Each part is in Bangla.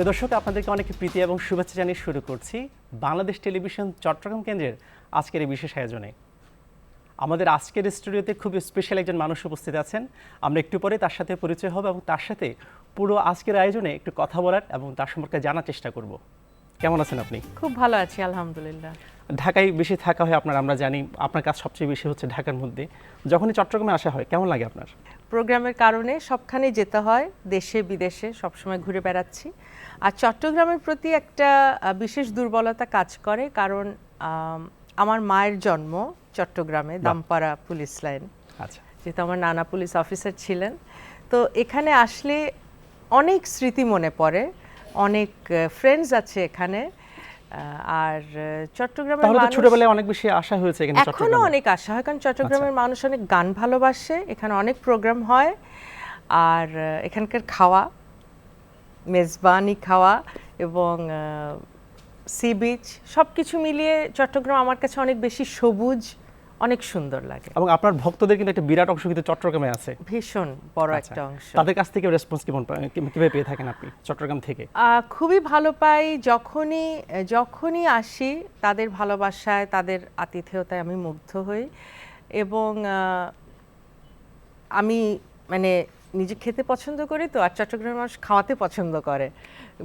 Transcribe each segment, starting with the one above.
প্রিয় দর্শক আপনাদেরকে অনেক প্রীতি এবং শুভেচ্ছা জানিয়ে শুরু করছি বাংলাদেশ টেলিভিশন চট্টগ্রাম কেন্দ্রের আজকের এই বিশেষ আয়োজনে। আমাদের আজকের স্টুডিওতে খুব স্পেশাল একজন মানুষ উপস্থিত আছেন। আমরা একটু পরে তার সাথে পরিচয় হব এবং তার সাথে পুরো আজকের আয়োজনে একটু কথা বলার এবং তার সম্পর্কে জানার চেষ্টা করব। কেমন আছেন আপনি? খুব ভালো আছি আলহামদুলিল্লাহ। ঢাকায় বেশি থাকা হয় আপনার আমরা জানি আপনার কাজ সবচেয়ে বেশি হচ্ছে ঢাকার মধ্যে। যখনই চট্টগ্রামে আসা হয় কেমন লাগে আপনার? প্রোগ্রামের কারণে সবখানে যেতে হয় দেশে বিদেশে সবসময় ঘুরে বেড়াচ্ছি। আর চট্টগ্রামের প্রতি একটা বিশেষ দুর্বলতা কাজ করে কারণ আমার মায়ের জন্ম চট্টগ্রামে দামপাড়া পুলিশ লাইন আচ্ছা। যেহেতু আমার নানা পুলিশ অফিসার ছিলেন। তো এখানে আসলে অনেক স্মৃতি মনে পড়ে অনেক ফ্রেন্ডস আছে এখানে। আর চট্টগ্রামের তাহলে ছোটবেলায় অনেক বেশি আশা হয়েছে এখানে এখনও অনেক আশা হয় কারণ চট্টগ্রামের মানুষ অনেক গান ভালোবাসে এখানে অনেক প্রোগ্রাম হয় আর এখানকার খাওয়া মেজবানি খাওয়া এবং সি বিচ সব কিছু মিলিয়ে চট্টগ্রাম আমার কাছে অনেক বেশি সবুজ অনেক সুন্দর লাগে। এবং আপনার ভক্তদের কিন্তু একটা বিরাট অংশ কিন্তু চট্টগ্রামে আছে। ভীষণ বড় আচ্ছা। একটা অংশ। তাদের কাছ থেকে রেসপন্স কেমন কীভাবে পেয়ে থাকেন আপনি চট্টগ্রাম থেকে? খুবই ভালো পাই। যখনই যখনই আসি তাদের ভালোবাসায় তাদের আতিথেয়তায় আমি মুগ্ধ হই। এবং আমি মানে নিজে খেতে পছন্দ করি তো আর চট্টগ্রামের মানুষ খাওয়াতে পছন্দ করে।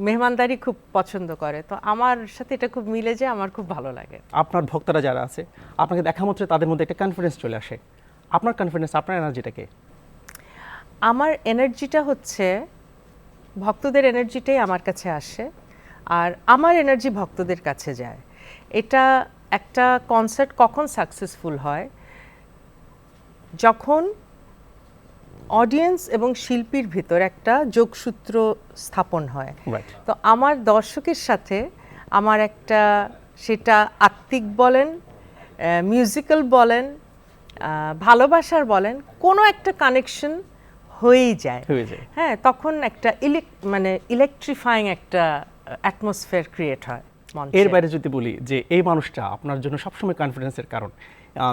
মেহমানদারি খুব পছন্দ করে। তো আমার সাথে এটা খুব মিলে যায় আমার খুব ভালো লাগে। আপনার ভক্তরা যারা আছে আপনাকে দেখা মাত্র তাদের মধ্যে একটা কনফিডেন্স চলে আসে। আপনার কনফিডেন্স আপনার এনার্জিটাকে আমার এনার্জিটা হচ্ছে ভক্তদের এনার্জিটাই আমার কাছে আসে আর আমার এনার্জি ভক্তদের কাছে যায়। এটা একটা কনসার্ট কখন সাকসেসফুল হয়? যখন অডিয়েন্স এবং শিল্পীর ভিতর একটা যোগসূত্র স্থাপন হয়। তো আমার দর্শকের সাথে আমার একটা সেটা আত্মিক বলেন মিউজিক্যাল বলেন ভালোবাসার বলেন কোনো একটা কানেকশন হয়েই যায়। হ্যাঁ তখন একটা ইলেক মানে ইলেকট্রিফাইং একটা অ্যাটমসফিয়ার ক্রিয়েট হয়। এর বাইরে যদি বলি যে এই মানুষটা আপনার জন্য সবসময় কনফিডেন্সের কারণ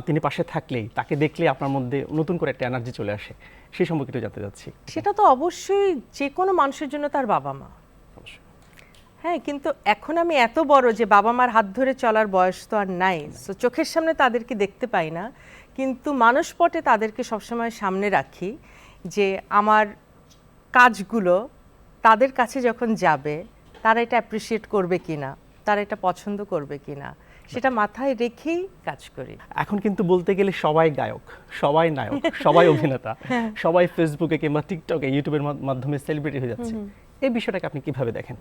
তিনি পাশে থাকলেই তাকে দেখলে আপনার মধ্যে নতুন করে একটা এনার্জি চলে আসে সেই সম্পর্কে একটু জানতে যাচ্ছি সেটা তো অবশ্যই যে কোনো মানুষের জন্য তার বাবা মা হ্যাঁ কিন্তু এখন আমি এত বড় যে বাবা মার হাত ধরে চলার বয়স তো আর নাই। সো চোখের সামনে তাদেরকে দেখতে পাই না। কিন্তু মানসপটে তাদেরকে সবসময় সামনে রাখি যে আমার কাজগুলো তাদের কাছে যখন যাবে তারা এটা অ্যাপ্রিসিয়েট করবে কিনা। তারা এটা পছন্দ করবে কিনা সেটা মাথায় রেখেই কাজ করি। এখন কিন্তু বলতে গেলে সবাই গায়ক সবাই নায়ক সবাই অভিনেতা সবাই ফেসবুকে কিংবা টিকটকে ইউটিউবের মাধ্যমে সেলিব্রিটি হয়ে যাচ্ছে। এই বিষয়টাকে আপনি কীভাবে দেখেন?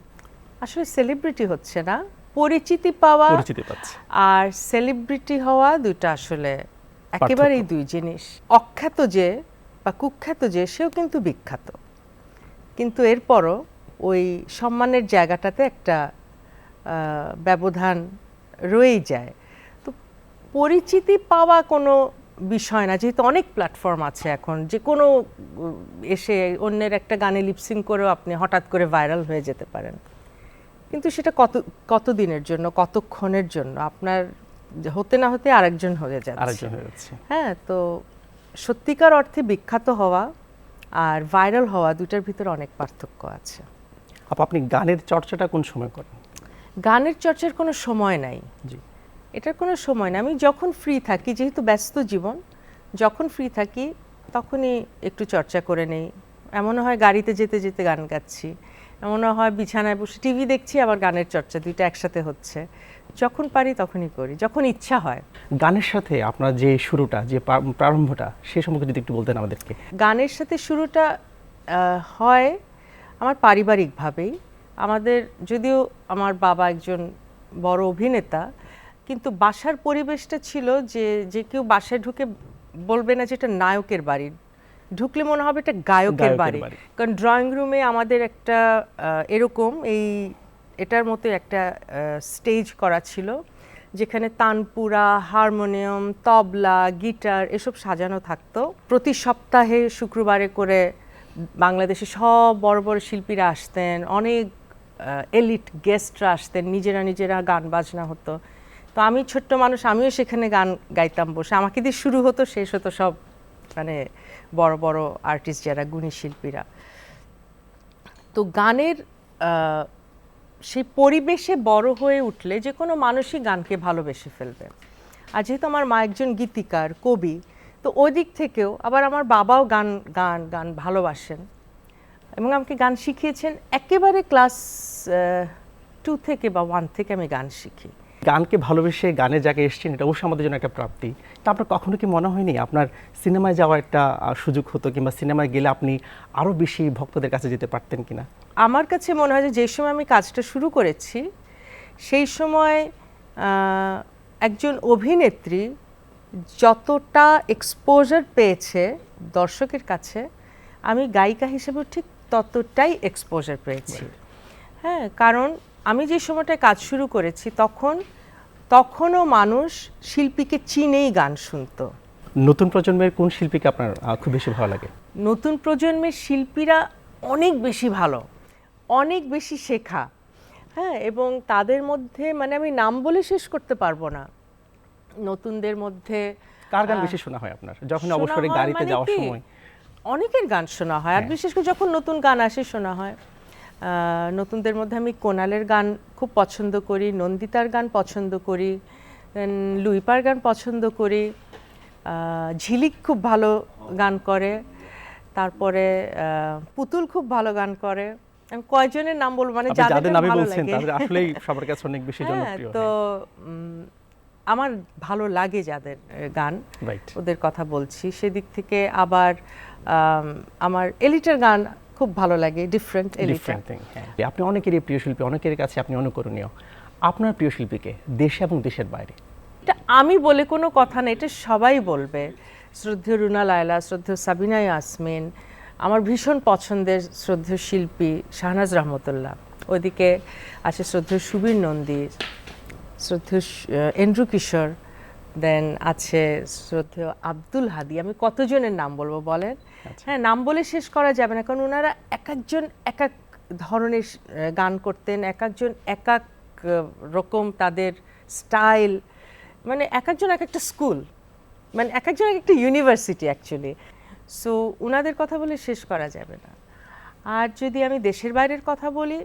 আসলে সেলিব্রিটি হচ্ছে না পরিচিতি পাওয়া পরিচিতি পাচ্ছে। আর সেলিব্রিটি হওয়া দুটো আসলে একেবারেই দুই জিনিস। অখ্যাত যে বা কুখ্যাত যে সেও কিন্তু বিখ্যাত। কিন্তু এরপরও ওই সম্মানের জায়গাটাতে একটা ব্যবধান রয়েই যায়। তো পরিচিতি পাওয়া কোনো বিষয় না যেহেতু অনেক প্ল্যাটফর্ম আছে এখন যে কোনো এসে অন্যের একটা গানে লিপসিং করেও আপনি হঠাৎ করে ভাইরাল হয়ে যেতে পারেন। কিন্তু সেটা কত কত দিনের জন্য কতক্ষণের জন্য? আপনার হতে না হতে আরেকজন হয়ে যাচ্ছে। আরেকজন হয়ে যাচ্ছে। হ্যাঁ তো সত্যিকার অর্থে বিখ্যাত হওয়া আর ভাইরাল হওয়া দুটার ভিতরে অনেক পার্থক্য আছে। আপনি গানের চর্চাটা কোন সময় করেন? গানের চর্চার কোনো সময় নাই। এটার কোনো সময় না আমি যখন ফ্রি থাকি যেহেতু ব্যস্ত জীবন যখন ফ্রি থাকি তখনই একটু চর্চা করে নেই। এমনও হয় গাড়িতে যেতে যেতে গান গাচ্ছি। এমনও হয় বিছানায় বসে টিভি দেখছি আবার গানের চর্চা দুইটা একসাথে হচ্ছে। যখন পারি তখনই করি যখন ইচ্ছা হয়। গানের সাথে আপনার যে শুরুটা যে প্রারম্ভটা সে সম্পর্কে যদি একটু বলতেন আমাদেরকে। গানের সাথে শুরুটা হয় আমার পারিবারিকভাবেই। আমাদের যদিও আমার বাবা একজন বড় অভিনেতা কিন্তু বাসার পরিবেশটা ছিল যে যে কেউ বাসায় ঢুকে বলবে না যে এটা নায়কের বাড়ি। ঢুকলে মনে হবে এটা গায়কের বাড়ি। কারণ ড্রয়িং রুমে আমাদের একটা এরকম এই এটার মতো একটা স্টেজ করা ছিল যেখানে তানপুরা হারমোনিয়াম তবলা গিটার এসব সাজানো থাকতো। প্রতি সপ্তাহে শুক্রবারে করে বাংলাদেশে সব বড় বড় শিল্পীরা আসতেন। অনেক এলিট গেস্টরা আসতেন, নিজেরা নিজেরা গান বাজনা হতো। তো আমি ছোট্ট মানুষ, আমিও সেখানে গান গাইতাম বসে। আমাকে দিয়ে শুরু হতো, শেষ হতো সব মানে বড় বড় আর্টিস্ট যারা, গুণী শিল্পীরা। তো গানের সেই পরিবেশে বড় হয়ে উঠলে যে কোনো মানুষই গানকে ভালোবেসে ফেলবে। আর যেহেতু আমার মা একজন গীতিকার, কবি, তো ওই দিক থেকেও আবার আমার বাবাও গান গান গান ভালোবাসেন। এবং আমাকে গান শিখিয়েছেন। একেবারে ক্লাস টু থেকে বা ওয়ান থেকে আমি গান শিখি। গানকে ভালোবেসে গানে জায়গায় এসেছেন এটা অবশ্যই আমাদের জন্য একটা প্রাপ্তি। তা আপনার কখনো কি মনে হয়নি আপনার সিনেমায় যাওয়ার একটা সুযোগ হতো কিংবা সিনেমায় গেলে আপনি আরও বেশি ভক্তদের কাছে যেতে পারতেন কিনা? আমার কাছে মনে হয় যে যে সময় আমি কাজটা শুরু করেছি সেই সময় একজন অভিনেত্রী যতটা এক্সপোজার পেয়েছে দর্শকের কাছে আমি গায়িকা হিসেবেও ঠিক ততটাই এক্সপোজার পেয়েছি। হ্যাঁ কারণ আমি যে সময়টায় কাজ শুরু করেছি তখন তখনও মানুষ শিল্পীকে চিনেই গান শুনতো। নতুন প্রজন্মের কোন শিল্পীকে আপনার খুব বেশি ভালো লাগে? নতুন প্রজন্মের শিল্পীরা অনেক বেশি ভালো অনেক বেশি শেখা হ্যাঁ এবং তাদের মধ্যে মানে আমি নাম বলে শেষ করতে পারব না। নতুনদের মধ্যে কার গান বেশি শোনা হয় আপনার? যখন অবসরে গাড়িতে মানে যাওয়ার সময়। অনেকের গান শোনা হয় আর হ্যাঁ। বিশেষ করে যখন নতুন গান আসে শোনা হয়। নতুনদের মধ্যে আমি কোনালের গান খুব পছন্দ করি নন্দিতার গান পছন্দ করি লুইপার গান পছন্দ করি ঝিলিক খুব ভালো গান করে তারপরে পুতুল খুব ভালো গান করে। আমি কয়জনের নাম বলব? মানে যাদের নামে বলছেন তাদের আসলেই সবার কাছে অনেক বেশি হ্যাঁ জনপ্রিয় তো উম, আমার ভালো লাগে যাদের গান। ওদের কথা বলছি। সেদিক থেকে আবার আমার এলিটার গান খুব ভালো লাগে ডিফারেন্ট এলিটা। ডিফারেন্ট থিং হ্যাঁ। আপনি অনেকেরই প্রিয় শিল্পী অনেকের কাছে আপনি অনুকরণীয়। আপনার প্রিয় শিল্পীকে দেশে এবং দেশের বাইরে? এটা আমি বলে কোনো কথা না এটা সবাই বলবে। শ্রদ্ধেয় রুনা লায়লা শ্রদ্ধেয় সাবিনা ইয়াসমিন আমার ভীষণ পছন্দের শ্রদ্ধেয় শিল্পী শাহনাজ রহমতুল্লাহ। ওইদিকে আছে শ্রদ্ধেয় সুবীর নন্দী শ্রদ্ধেয় এন্ড্রু কিশোর দেন আছে শ্রদ্ধেয় আব্দুল হাদি। আমি কতজনের নাম বলব বলেন? হ্যাঁ নাম বলে শেষ করা যাবে না কারণ ওনারা এক একজন এক এক ধরনের গান করতেন এক একজন এক এক রকম তাদের স্টাইল মানে এক একজন এক একটা স্কুল মানে এক একজন এক একটা ইউনিভার্সিটি অ্যাকচুয়ালি সো ওনাদের কথা বলে শেষ করা যাবে না। আর যদি আমি দেশের বাইরের কথা বলি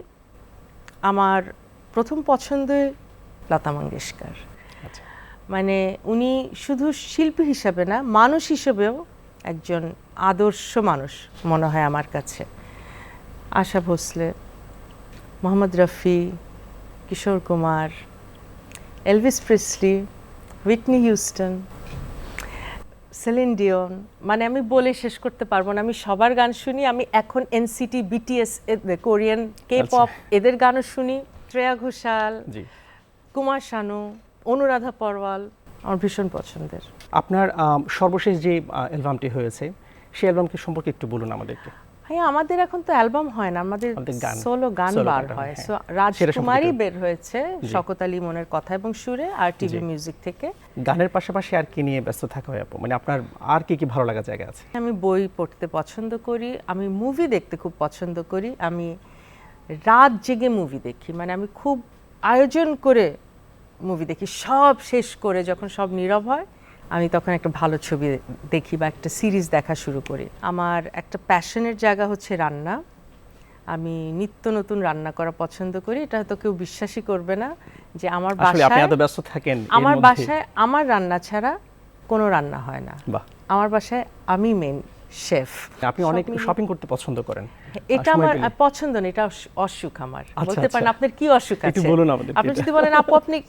আমার প্রথম পছন্দ লতা মঙ্গেশকর। আচ্ছা। মানে উনি শুধু শিল্পী হিসাবে না মানুষ হিসেবেও একজন আদর্শ মানুষ মনে হয় আমার কাছে। Asha Bhosle Mohammad Rafi Kishore Kumar Elvis Presley Whitney Houston Celine Dion. মানে আমি বলে শেষ করতে পারব না আমি সবার গান শুনি আমি এখন NCT BTS Korean K pop এদের গানও শুনি। শ্রেয়া ঘোষাল জি। কুমার শানু অনুরাধা পরওয়াল আমার ভীষণ পছন্দের। আপনার সর্বশেষ যে অ্যালবামটি হয়েছে সেই অ্যালবামকে সম্পর্কে একটু বলুন আমাদেরকে। হ্যাঁ আমাদের এখন তো অ্যালবাম হয় না আমাদের সোলো গান বার হয়। হ্যাঁ। সো রাজকুমারী বের হয়েছে শকত আলী মনের কথা এবং সুরে আর টিভি মিউজিক থেকে। গানের পাশাপাশি আর কি নিয়ে ব্যস্ত থাকা হয় আপু? মানে আপনার আর কি কি ভালো লাগা জায়গা আছে? আমি বই পড়তে পছন্দ করি আমি মুভি দেখতে খুব পছন্দ করি আমি রাত জেগে মুভি দেখি। মানে আমি খুব আয়োজন করে মুভি দেখি। সব শেষ করে যখন সব নীরব হয় আমি তখন একটা ভালো ছবি দেখি বা একটা সিরিজ দেখা শুরু করি। আমার একটা প্যাশনের জায়গা হচ্ছে রান্না। আমি নিত্য নতুন রান্না করা পছন্দ করি। এটা হয়তো কেউ বিশ্বাসই করবে না যে আমার আপনি বাসায় এত ব্যস্ত থাকেন আমার বাসায় আমার রান্না ছাড়া কোনো রান্না হয় না। আমার বাসায় আমি মেন শেফ। আপনি অনেক শপিং করতে পছন্দ করেন। এটা আমার পছন্দ না এটা অসুখ আমার। আচ্ছা, বলতে পারেন আচ্ছা। আপনার কি অসুখ আছে? একটু বলুন আমাদেরকে। আপনি যদি বলেন আপু আপনি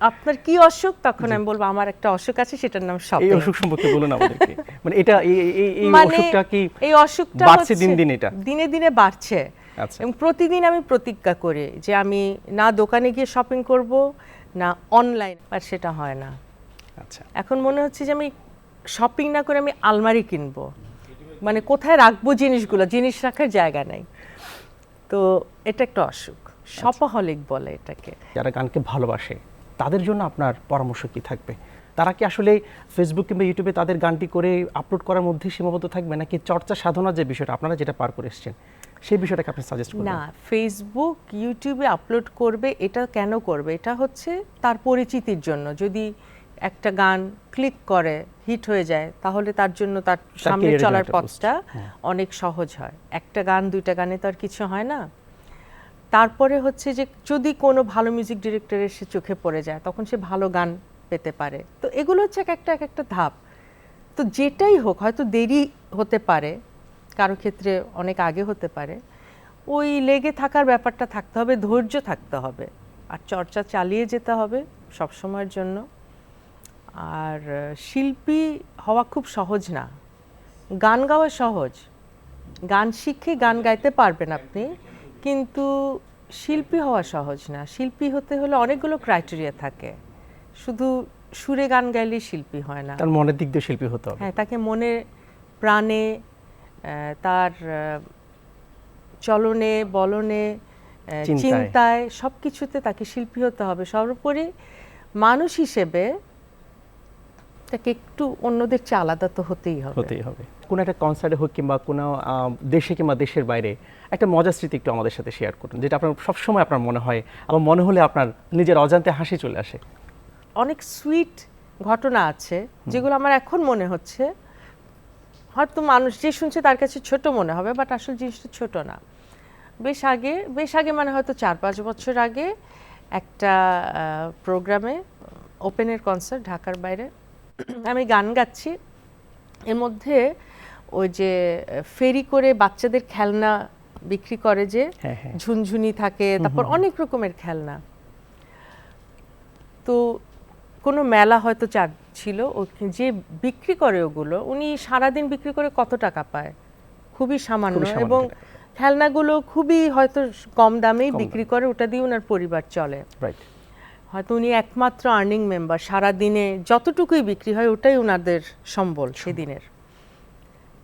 আপনার কি অসুখ? তখন আমি বলব আমার একটা অসুখ আছে সেটার নাম শপিং এই অসুখ সম্পর্কে বলুন আমাদেরকে। মানে এটা এই এই- এই এই মানে অসুখটা কি এই অসুখটা বাড়ছে দিন দিন এটা? দিনে দিনে বাড়ছে। আচ্ছা। এবং প্রতিদিন আমি প্রতিজ্ঞা করি যে আমি না দোকানে গিয়ে শপিং করব না অনলাইন আর সেটা হয় না। আচ্ছা। এখন মনে হচ্ছে যে আমি শপিং না করে আমি আলমারি কিনবো। মানে কোথায় রাখব জিনিসগুলো জিনিস রাখার জায়গা নেই। তো এটা একটা অসুখ। শপাহলিক বলে এটাকে। যারা গানকে ভালোবাসে তাদের জন্য আপনার পরামর্শ কি থাকবে? তারা কি আসলে ফেসবুক কিংবা ইউটিউবে তাদের গানটি করে আপলোড করার মধ্যে সীমাবদ্ধ থাকবে নাকি চর্চা সাধনার যে বিষয়টা আপনারা যেটা পার করে এসেছেন সেই বিষয়টাকে আপনি সাজেস্ট করবেন? না ফেসবুক ইউটিউবে আপলোড করবে এটা কেন করবে? এটা হচ্ছে তার পরিচিতির জন্য। যদি একটা গান ক্লিক করে হিট হয়ে যায় তাহলে তার জন্য তার সামনে চলার পথটা অনেক সহজ হয়। একটা গান দুইটা গানে তো আর কিছু হয় না। তারপরে হচ্ছে যে যদি কোনো ভালো মিউজিক ডিরেক্টরের সে চোখে পড়ে যায় তখন সে ভালো গান পেতে পারে। তো এগুলো হচ্ছে এক একটা এক একটা ধাপ। তো যেটাই হোক হয়তো দেরি হতে পারে কারও ক্ষেত্রে অনেক আগে হতে পারে ওই লেগে থাকার ব্যাপারটা থাকতে হবে ধৈর্য থাকতে হবে। আর চর্চা চালিয়ে যেতে হবে সব সময়ের জন্য। আর শিল্পী হওয়া খুব সহজ না। গান গাওয়া সহজ। গান শিখে গান গাইতে পারবেন আপনি কিন্তু শিল্পী হওয়া সহজ না। শিল্পী হতে হলে অনেকগুলো ক্রাইটেরিয়া থাকে। শুধু সুরে গান গাইলেই শিল্পী হয় না। তার মনের দিক দিয়ে শিল্পী হতে হবে। হ্যাঁ তাকে মনে প্রাণে তার চলনে বলনে। চিন্তায়। সব কিছুতে তাকে শিল্পী হতে হবে। সর্বোপরি মানুষ হিসেবে তাকে একটু অন্যদের চেয়ে আলাদা তো হতেই হবে। হতেই হবে। কোনো একটা কনসার্টে হোক কিংবা কোনো দেশে কিংবা দেশের বাইরে একটা মজার স্মৃতি একটু আমাদের সাথে শেয়ার করুন যেটা আপনার সবসময় আপনার মনে হয় আবার মনে হলে আপনার নিজের অজান্তে হাসি চলে আসে। অনেক সুইট ঘটনা আছে যেগুলো আমার এখন মনে হচ্ছে। হয়তো মানুষ যে শুনছে তার কাছে ছোট মনে হবে বাট আসলে জিনিসটা ছোট না। বেশ আগে বেশ আগে মানে হয়তো চার পাঁচ বছর আগে একটা প্রোগ্রামে ওপেনের কনসার্ট ঢাকার বাইরে। আমি গান গাচ্ছি। এর মধ্যে ওই যে ফেরি করে বাচ্চাদের খেলনা বিক্রি করে যে হ্যাঁ হ্যাঁ। ঝুনঝুনি থাকে তারপর অনেক রকমের খেলনা। তো কোনো মেলা হয়তো চার ছিল যে বিক্রি করে ওগুলো উনি সারাদিন বিক্রি করে কত টাকা পায়? খুবই সামান্য এবং খেলনাগুলো খুবই হয়তো কম দামেই বিক্রি করে ওটা দিয়ে ওনার পরিবার চলে। রাইট হয়তো উনি একমাত্র আর্নিং মেম্বার সারা দিনে যতটুকুই বিক্রি হয় ওটাই ওনাদের সম্বল সেদিনের।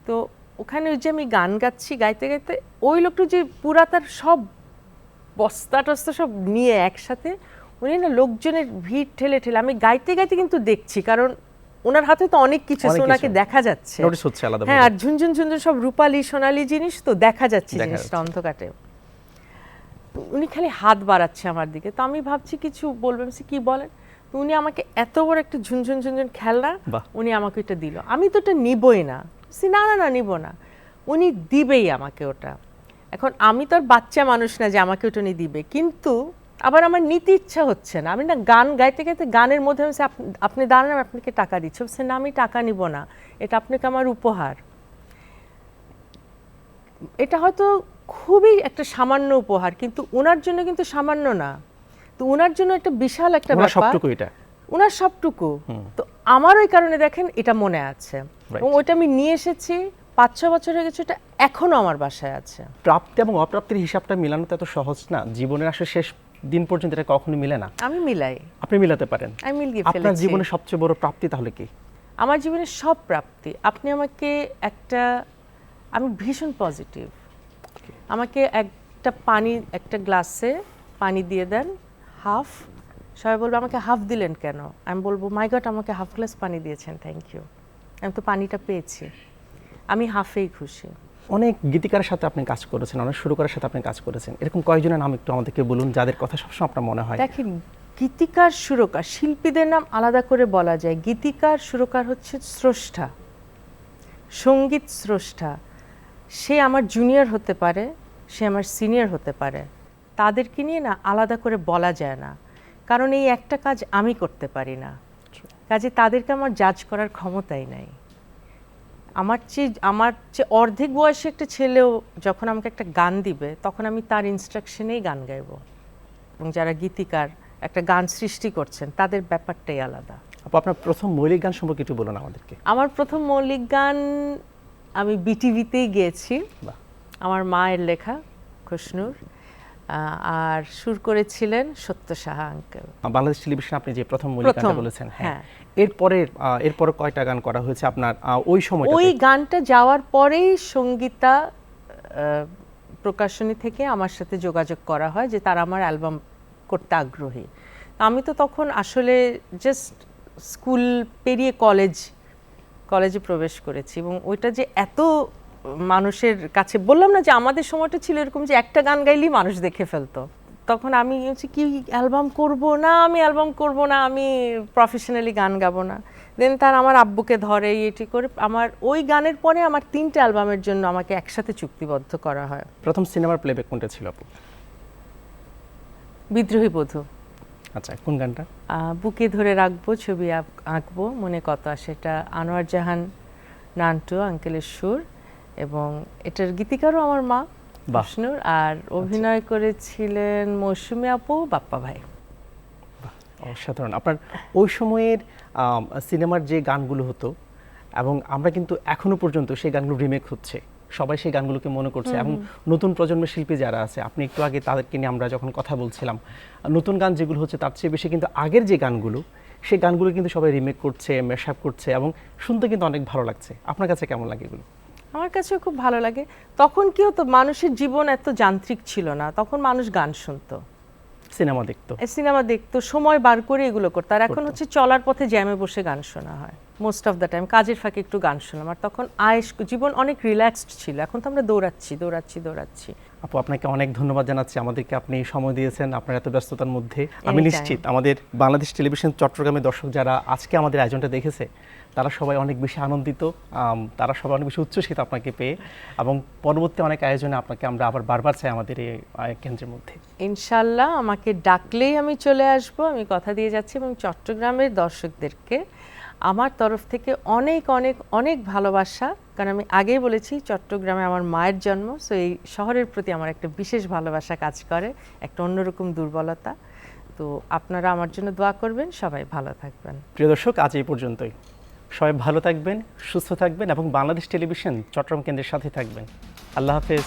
তো ওখানে ওই যে আমি গান গাচ্ছি গাইতে গাইতে ওই লোকটা যে পুরা তার সব বস্তা টস্তা সব নিয়ে একসাথে উনি না লোকজনের ভিড় ঠেলে ঠেলে আমি গাইতে গাইতে কিন্তু দেখছি কারণ ওনার হাতে তো অনেক কিছু ওনাকে দেখা যাচ্ছে। হ্যাঁ আর ঝুনঝুন ঝুনঝুন সব রূপালি সোনালি জিনিস তো দেখা যাচ্ছে জিনিসটা যাচ্ছে। উনি খালি হাত বাড়াচ্ছে আমার দিকে। তো আমি ভাবছি কিছু বলবেন সে কি বলেন? তো উনি আমাকে এত বড় একটা ঝুনঝুন ঝুনঝুন খেলনা। উনি আমাকে এটা দিল। আমি তো এটা নিবই না। সে না না না নিব না। উনি দিবেই আমাকে ওটা। এখন আমি তো আর বাচ্চা মানুষ না যে আমাকে ওটা উনি দিবে। কিন্তু আবার আমার নিতে ইচ্ছা হচ্ছে না। আমি না গান গাইতে গাইতে গানের মধ্যে আমি "আপ- আপনি দাঁড়ান আমি আপনাকে টাকা দিচ্ছি। সে না আমি টাকা নিব না। এটা আপনাকে আমার উপহার। এটা হয়তো খুবই একটা সামান্য উপহার কিন্তু ওনার জন্য কিন্তু সামান্য না। তো ওনার জন্য একটা বিশাল একটা ব্যাপার। সবটুকু এটা? ওনার সবটুকু। তো আমার ওই কারণে দেখেন এটা মনে আছে। এবং ওইটা আমি নিয়ে এসেছি পাঁচ ছ বছর হয়ে গেছে ওটা এখনও আমার বাসায় আছে। প্রাপ্তি এবং অপ্রাপ্তির হিসাবটা মিলানো তো এত সহজ না। জীবনের আসলে শেষ দিন পর্যন্ত এটা কখনো মিলে না। আমি মিলাই। আপনি মিলাতে পারেন। আমি মিলিয়ে আপনার ফেলেছি। জীবনের সবচেয়ে বড় প্রাপ্তি তাহলে কি? আমার জীবনের সব প্রাপ্তি আপনি আমাকে একটা আমি ভীষণ পজিটিভ আমাকে একটা পানি একটা গ্লাসে পানি দিয়ে দেন হাফ। সবাই বলবে আমাকে হাফ দিলেন কেন? আমি বলব মাই গড আমাকে হাফ গ্লাস পানি দিয়েছেন থ্যাংক ইউ। আমি তো পানিটা পেয়েছি। আমি হাফেই খুশি। অনেক গীতিকারের সাথে আপনি কাজ করেছেন অনেক সুরকারের সাথে আপনি কাজ করেছেন। এরকম কয়েকজনের নাম একটু আমাদেরকে বলুন যাদের কথা সবসময় আপনার মনে হয়। দেখেন গীতিকার সুরকার শিল্পীদের নাম আলাদা করে বলা যায়। গীতিকার সুরকার হচ্ছে স্রষ্টা। সংগীত স্রষ্টা। সে আমার জুনিয়র হতে পারে সে আমার সিনিয়র হতে পারে। তাদেরকে নিয়ে না আলাদা করে বলা যায় না। কারণ এই একটা কাজ আমি করতে পারি না। কাজে তাদেরকে আমার জাজ করার ক্ষমতাই নাই। আমার চেয়ে আমার চেয়ে অর্ধেক বয়সে একটা ছেলেও যখন আমাকে একটা গান দিবে তখন আমি তার ইনস্ট্রাকশনেই গান গাইবো। এবং যারা গীতিকার একটা গান সৃষ্টি করছেন তাদের ব্যাপারটাই আলাদা। আপু আপনার প্রথম মৌলিক গান সম্পর্কে একটু বলুন আমাদেরকে। আমার প্রথম মৌলিক গান আমি বিটিভিতেই গিয়েছি। আমার মায়ের লেখা খুশনুর আর সুর করেছিলেন সত্য সাহা আঙ্কেল। বাংলাদেশ টেলিভিশন আপনি যে প্রথম গানটা প্রথম, বলেছেন হ্যাঁ। হ্যাঁ। এরপরে এরপরে কয়টা গান করা হয়েছে আপনার ওই সময় ওই গানটা যাওয়ার পরেই সঙ্গীতা প্রকাশনী থেকে আমার সাথে যোগাযোগ করা হয় যে তারা আমার অ্যালবাম করতে আগ্রহী। আমি তো তখন আসলে জাস্ট স্কুল পেরিয়ে কলেজ কলেজে প্রবেশ করেছি এবং ওইটা যে এত মানুষের কাছে বললাম না যে আমাদের সময়টা ছিল এরকম যে একটা গান গাইলেই মানুষ দেখে ফেলতো। তখন আমি হচ্ছে কি অ্যালবাম করব না আমি অ্যালবাম করব না আমি প্রফেশনালি গান গাবো না। দেন তার আমার আব্বুকে ধরে এটি করে আমার ওই গানের পরে আমার তিনটে অ্যালবামের জন্য আমাকে একসাথে চুক্তিবদ্ধ করা হয়। প্রথম সিনেমার প্লেব্যাক কোনটা ছিল আপু? বিদ্রোহী বধূ। আচ্ছা কোন গানটা? বুকে ধরে রাখব ছবি আঁক- আঁকবো মনে কত আসে এটা আনোয়ার জাহান নান্টু আঙ্কেলের সুর এবং এটার গীতিকারও আমার মা। বিষ্ণুর আর অভিনয় করেছিলেন মৌসুমী আপু বাপ্পা ভাই। অসাধারণ। আপনার ওই সময়ের সিনেমার যে গানগুলো হতো এবং আমরা কিন্তু এখনও পর্যন্ত সেই গানগুলো রিমেক হচ্ছে। সবাই সেই গানগুলোকে মনে করছে এবং নতুন প্রজন্মের শিল্পী যারা আছে আপনি একটু আগে তাদেরকে নিয়ে আমরা যখন কথা বলছিলাম নতুন গান যেগুলো হচ্ছে তার চেয়ে বেশি কিন্তু আগের যে গানগুলো সেই গানগুলো কিন্তু সবাই রিমেক করছে মেশআপ করছে এবং শুনতে কিন্তু অনেক ভালো লাগছে। আপনার কাছে কেমন লাগে এগুলো? আমার কাছে খুব ভালো লাগে। তখন কি হতো মানুষের জীবন এত যান্ত্রিক ছিল না তখন মানুষ গান শুনতো। সিনেমা দেখতো। সিনেমা দেখতো সময় বার করে এগুলো করতো। আর এখন হচ্ছে চলার পথে জ্যামে বসে গান শোনা হয়। মোস্ট অফ দ্য টাইম কাজের ফাঁকে একটু গান শুনলাম। আর তখন আয়েস জীবন অনেক রিল্যাক্সড ছিল। এখন তো আমরা দৌড়াচ্ছি দৌড়াচ্ছি দৌড়াচ্ছি। আপু আপনাকে অনেক ধন্যবাদ জানাচ্ছি। আমাদেরকে আপনি সময় দিয়েছেন আপনার এত ব্যস্ততার মধ্যে। আমি নিশ্চিত আমাদের বাংলাদেশ টেলিভিশন চট্টগ্রামের দর্শক যারা আজকে আমাদের আয়োজনটা দেখেছে তারা সবাই অনেক বেশি আনন্দিত। তারা সবাই অনেক বেশি উচ্ছ্বসিত আপনাকে পেয়ে। এবং পরবর্তী অনেক আয়োজনে আপনাকে আমরা আবার বারবার চাই আমাদের এই কেন্দ্রের মধ্যে। ইনশাল্লাহ আমাকে ডাকলেই আমি চলে আসব। আমি কথা দিয়ে যাচ্ছি এবং চট্টগ্রামের দর্শকদেরকে আমার তরফ থেকে অনেক অনেক অনেক ভালোবাসা। কারণ আমি আগেই বলেছি, চট্টগ্রামে আমার মায়ের জন্ম সো এই শহরের প্রতি আমার একটা বিশেষ ভালোবাসা কাজ করে, একটা অন্যরকম দুর্বলতা। তো আপনারা আমার জন্য দোয়া করবেন, সবাই ভালো থাকবেন। প্রিয় দর্শক, আজ এই পর্যন্তই। সবাই ভালো থাকবেন, সুস্থ থাকবেন এবং বাংলাদেশ টেলিভিশন চট্টগ্রাম কেন্দ্রের সাথে থাকবেন। আল্লাহ হাফেজ।